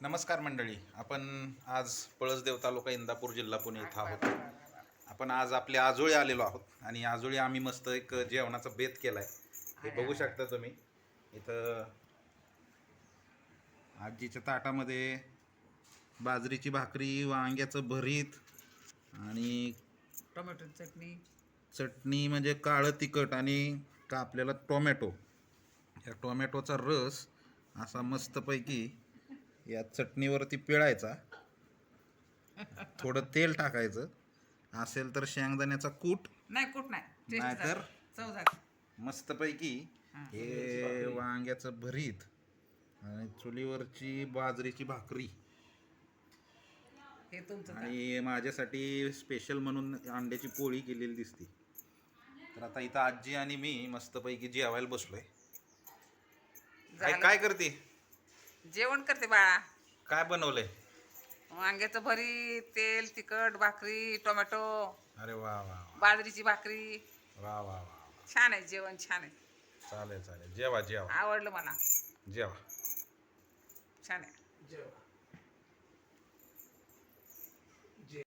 नमस्कार मंडळी. आपण आज पळसदेव तालुका इंदापूर जिल्हा पुणे इथं आहोत. आपण आज आपल्या आजोळी आलेलो आहोत आणि आजोळी आम्ही मस्त एक जेवणाचा बेत केलाय. हे बघू शकता तुम्ही. इथं आजीच्या ताटामध्ये बाजरीची भाकरी वांग्याचं भरीत आणि टोमॅटो चटणी. चटणी म्हणजे काळं तिखट आणि कापलेला टोमॅटो. या टोमॅटोचा रस असा मस्तपैकी या चटणीवरती पिळायचा. थोडं तेल टाकायचं. असेल तर शेंगदाण्याचा कूट. नाही कुठ नाही. नाहीतर? झाली. मस्तपैकी हे. वांग्याचं भरीत आणि चुलीवरची बाजरीची भाकरी. हे तुमचं? आणि माझ्यासाठी स्पेशल म्हणून अंड्याची पोळी केलेली दिसते. तर आता इथं आजी आणि मी मस्तपैकी जेवायला बसलोय. काय झालं. काय करते? जेवण करते बाळा. काय बनवलंय वांग्याचं भरी तेल तिखट भाकरी टोमॅटो. अरे वा वा बाजरीची भाकरी. वा वा वा वा. छान आहे जेवण छान आहे. चालेल चालेल. जेवा जेवा. आवडलं मला. जेवा. छान आहे.